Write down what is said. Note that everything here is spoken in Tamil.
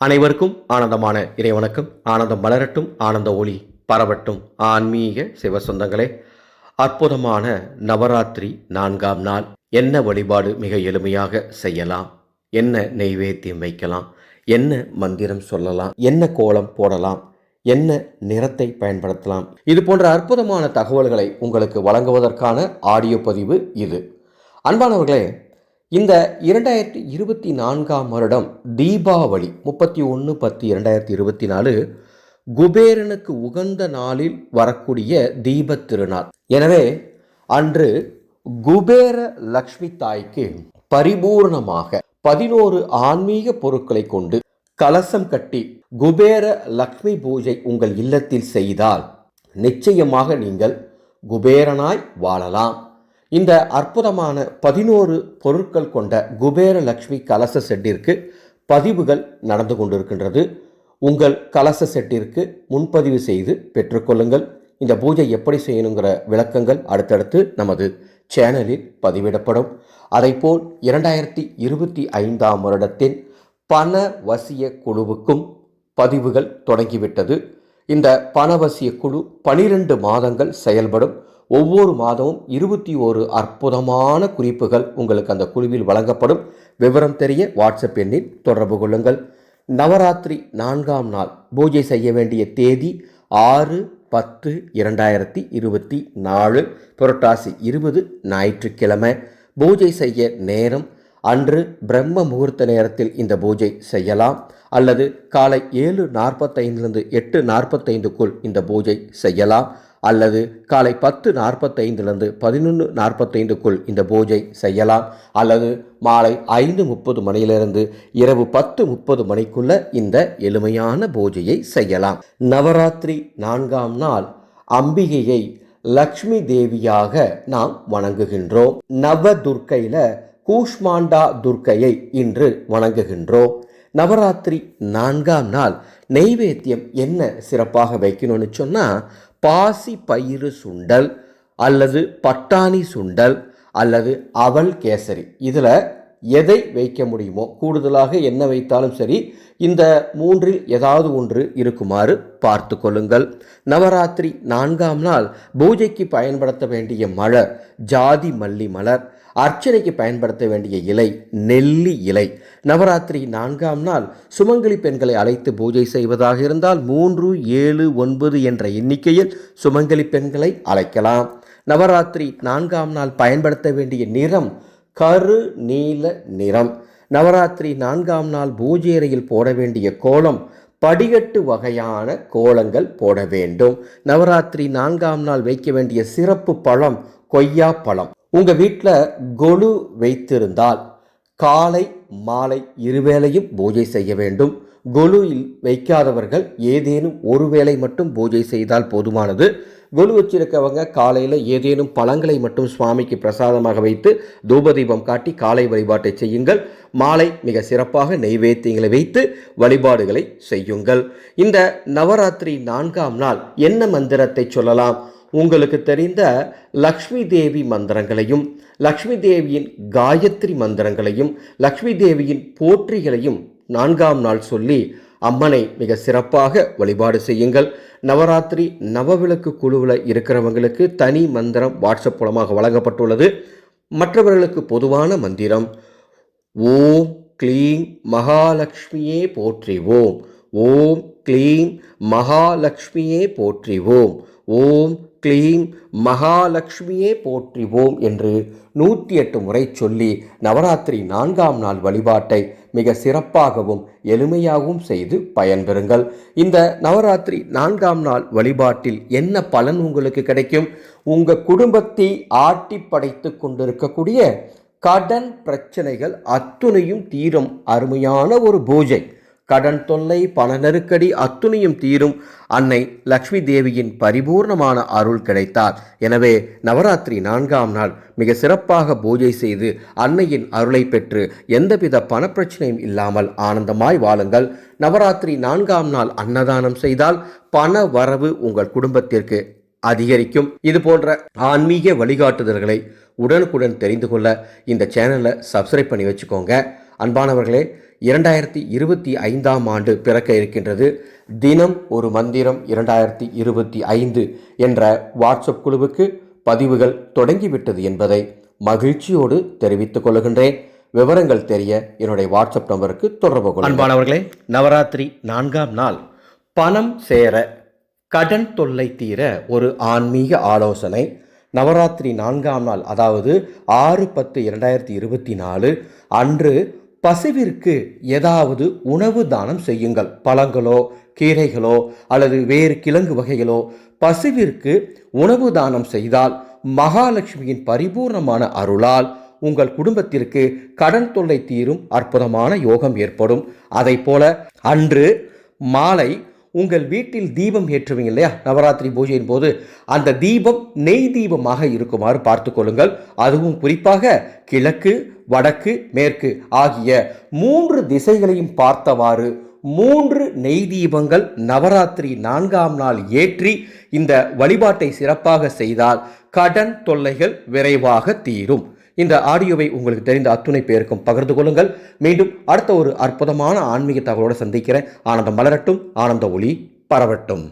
அனைவருக்கும் ஆனந்தமான இறைவணக்கம். ஆனந்தம் மலரட்டும் ஆனந்த ஒளி பரவட்டும். ஆன்மீக சிவ சொந்தங்களே அற்புதமான நவராத்திரி நான்காம் நாள். என்ன வழிபாடு மிக எளிமையாக செய்யலாம்? என்ன நெய்வேத்தியம் வைக்கலாம்? என்ன மந்திரம் சொல்லலாம்? என்ன கோலம் போடலாம்? என்ன நிறத்தை பயன்படுத்தலாம்? இது போன்ற அற்புதமான தகவல்களை உங்களுக்கு வழங்குவதற்கான ஆடியோ பதிவு இது. அன்பானவர்களே இந்த இரண்டாயிரத்தி இருபத்தி நான்காம் வருடம் தீபாவளி முப்பத்தி ஒன்று பத்து இரண்டாயிரத்தி இருபத்தி நாலு குபேரனுக்கு உகந்த நாளில் வரக்கூடிய தீபத் திருநாள். எனவே அன்று குபேர லக்ஷ்மி தாய்க்கு பரிபூர்ணமாக பதினோரு ஆன்மீக பொருட்களை கொண்டு கலசம் கட்டி குபேர லக்ஷ்மி பூஜை உங்கள் இல்லத்தில் செய்தால் நிச்சயமாக நீங்கள் குபேரனாய் வாழலாம். இந்த அற்புதமான பதினோரு பொருட்கள் கொண்ட குபேர லக்ஷ்மி கலச செட்டிற்கு பதிவுகள் நடந்து கொண்டிருக்கின்றது. உங்கள் கலச செட்டிற்கு முன்பதிவு செய்து பெற்றுக்கொள்ளுங்கள் இந்த பூஜை எப்படி செய்யணுங்கிற விளக்கங்கள் அடுத்தடுத்து நமது சேனலில் பதிவிடப்படும். அதைப்போல் இரண்டாயிரத்தி இருபத்தி ஐந்தாம் வருடத்தின் பண வசிய குழுவுக்கும் பதிவுகள் தொடங்கிவிட்டது. இந்த பணவசிய குழு பனிரெண்டு மாதங்கள் செயல்படும். ஒவ்வொரு மாதமும் இருபத்தி ஓரு அற்புதமான குறிப்புகள் உங்களுக்கு அந்த குழுவில் வழங்கப்படும். விவரம் தெரிய வாட்ஸ்அப் எண்ணில் தொடர்பு கொள்ளுங்கள். நவராத்திரி நான்காம் நாள் பூஜை செய்ய வேண்டிய தேதி ஆறு பத்து இரண்டாயிரத்தி இருபத்தி நாலு. புரட்டாசி இருபது ஞாயிற்றுக்கிழமை. பூஜை செய்ய நேரம். அன்று பிரம்ம முகூர்த்த நேரத்தில் இந்த பூஜை செய்யலாம். அல்லது காலை ஏழு நாற்பத்தைந்துலேருந்து எட்டு நாற்பத்தைந்துக்குள் இந்த பூஜை செய்யலாம். அல்லது காலை பத்து நாற்பத்தைந்துலேருந்து பதினொன்று நாற்பத்தைந்துக்குள் இந்த பூஜை செய்யலாம். அல்லது மாலை ஐந்து முப்பது மணியிலிருந்து இரவு பத்து முப்பது மணிக்குள்ள இந்த எளிமையான பூஜையை செய்யலாம். நவராத்திரி நான்காம் நாள் அம்பிகையை லக்ஷ்மி தேவியாக நாம் வணங்குகின்றோம். நவ துர்க்கையில் கூஷ்மாண்டா துர்க்கையை இன்று வணங்குகின்றோம். நவராத்திரி நான்காம் நாள் நெய்வேத்தியம் என்ன சிறப்பாக வைக்கணும்னு சொன்னால் பாசி பயிறு சுண்டல் அல்லது பட்டாணி சுண்டல் அல்லது அவல் கேசரி. இதில் எதை வைக்க முடியுமோ கூடுதலாக என்ன வைத்தாலும் சரி இந்த மூன்றில் ஏதாவது ஒன்று இருக்குமாறு பார்த்து கொள்ளுங்கள். நவராத்திரி நான்காம் நாள் பூஜைக்கு பயன்படுத்த வேண்டிய மலர் ஜாதி மல்லி மலர். அர்ச்சனைக்கு பயன்படுத்த வேண்டிய இலை நெல்லி இலை. நவராத்திரி நான்காம் நாள் சுமங்கலி பெண்களை அழைத்து பூஜை செய்வதாக இருந்தால் மூன்று ஏழு ஒன்பது என்ற எண்ணிக்கையில் சுமங்கலி பெண்களை அழைக்கலாம். நவராத்திரி நான்காம் நாள் பயன்படுத்த வேண்டிய நிறம் கரு நீல நிறம். நவராத்திரி நான்காம் நாள் பூஜை அறையில் போட வேண்டிய கோலம். படிகட்டு வகையான கோலங்கள் போட வேண்டும். நவராத்திரி நான்காம் நாள் வைக்க வேண்டிய சிறப்பு பழம் கொய்யா பழம். உங்க வீட்டில் கொலு வைத்திருந்தால் காலை மாலை இருவேளையும் பூஜை செய்ய வேண்டும். கொலுவில் வைக்காதவர்கள் ஏதேனும் ஒரு வேளை மட்டும் பூஜை செய்தால் போதுமானது. கொலு வச்சிருக்கவங்க காலையில் ஏதேனும் பழங்களை மட்டும் சுவாமிக்கு பிரசாதமாக வைத்து தூபதீபம் காட்டி காலை வழிபாட்டை செய்யுங்கள். மாலை மிக சிறப்பாக நெய்வேத்தியங்களை வைத்து வழிபாடுகளை செய்யுங்கள். இந்த நவராத்திரி நான்காம் நாள் என்ன மந்திரத்தை சொல்லலாம்? உங்களுக்கு தெரிந்த லக்ஷ்மி தேவி மந்திரங்களையும் லக்ஷ்மி தேவியின் காயத்ரி மந்திரங்களையும் லக்ஷ்மி தேவியின் போற்றிகளையும் நான்காம் நாள் சொல்லி அம்மனை மிக சிறப்பாக வழிபாடு செய்யுங்கள். நவராத்திரி நவவிளக்கு குழுவில் இருக்கிறவங்களுக்கு தனி மந்திரம் வாட்ஸ்அப் மூலமாக வழங்கப்பட்டுள்ளது. மற்றவர்களுக்கு பொதுவான மந்திரம் ஓம் க்ளீம் மகாலட்சுமியே போற்றிவோம் ஓம். க்ளீம் மகாலட்சுமியே போற்றிவோம் ஓம். க்ளீம் மகாலட்சுமியே போற்றிவோம் என்று நூற்றி எட்டு முறை சொல்லி நவராத்திரி நான்காம் நாள் வழிபாட்டை மிக சிறப்பாகவும் எளிமையாகவும் செய்து பயன்பெறுங்கள் இந்த நவராத்திரி நான்காம் நாள் வழிபாட்டில் என்ன பலன் உங்களுக்கு கிடைக்கும்? உங்கள் குடும்பத்தை ஆட்டி படைத்து கொண்டிருக்கக்கூடிய கடன் பிரச்சனைகள் அத்துணையும் தீரும் அருமையான ஒரு பூஜை. கடன் தொல்லை பண நெருக்கடி அத்துணையும் தீரும். அன்னை லக்ஷ்மி தேவியின் பரிபூர்ணமான அருள் கிடைத்தார். எனவே நவராத்திரி நான்காம் நாள் மிக சிறப்பாக பூஜை செய்து அன்னையின் அருளை பெற்று எந்தவித பணப்பிரச்சனையும் இல்லாமல் ஆனந்தமாய் வாழுங்கள். நவராத்திரி நான்காம் நாள் அன்னதானம் செய்தால் பண வரவு உங்கள் குடும்பத்திற்கு அதிகரிக்கும். இது போன்ற ஆன்மீக வழிகாட்டுதல்களை உடனுக்குடன் தெரிந்து கொள்ள இந்த சேனலை சப்ஸ்கிரைப் பண்ணி வச்சுக்கோங்க. அன்பானவர்களே இரண்டாயிரத்தி இருபத்தி ஐந்தாம் ஆண்டு பிறக்க இருக்கின்றது. தினம் ஒரு மந்திரம் இரண்டாயிரத்தி இருபத்தி ஐந்து என்ற வாட்ஸ்அப் குழுவுக்கு பதிவுகள் தொடங்கிவிட்டது என்பதை மகிழ்ச்சியோடு தெரிவித்துக் கொள்கின்றேன். விவரங்கள் தெரிய என்னுடைய வாட்ஸ்அப் நம்பருக்கு தொடர்பு கொள்ளுங்கள். அன்பானவர்களே நவராத்திரி நான்காம் நாள். பணம் சேர கடன் தொல்லை தீர ஒரு ஆன்மீக ஆலோசனை. நவராத்திரி நான்காம் நாள் அதாவது ஆறு பத்து இரண்டாயிரத்தி இருபத்தி நாலு அன்று பசுவிற்கு ஏதாவது உணவு தானம் செய்யுங்கள். பழங்களோ கீரைகளோ அல்லது வேறு கிழங்கு வகைகளோ பசுவிற்கு உணவு தானம் செய்தால் மகாலட்சுமியின் பரிபூர்ணமான அருளால் உங்கள் குடும்பத்திற்கு கடன் தொல்லை தீரும் அற்புதமான யோகம் ஏற்படும். அதை போல அன்று மாலை உங்கள் வீட்டில் தீபம் ஏற்றுவீங்க இல்லையா? நவராத்திரி பூஜையின் போது அந்த தீபம் நெய் தீபமாக இருக்குமாறு பார்த்து கொள்ளுங்கள். அதுவும் குறிப்பாக கிழக்கு வடக்கு மேற்கு ஆகிய மூன்று திசைகளையும் பார்த்தவாறு மூன்று நெய் தீபங்கள் நவராத்திரி நான்காம் நாள் ஏற்றி இந்த வழிபாட்டை சிறப்பாக செய்தால் கடன் தொல்லைகள் விரைவாக தீரும். இந்த ஆடியோவை உங்களுக்கு தெரிந்த அத்துணை பேருக்கும் பகிர்ந்து கொள்ளுங்கள். மீண்டும் அடுத்த ஒரு அற்புதமான ஆன்மீக தகவலோடு சந்திக்கிறேன். ஆனந்தம் மலரட்டும் ஆனந்த ஒளி பரவட்டும்.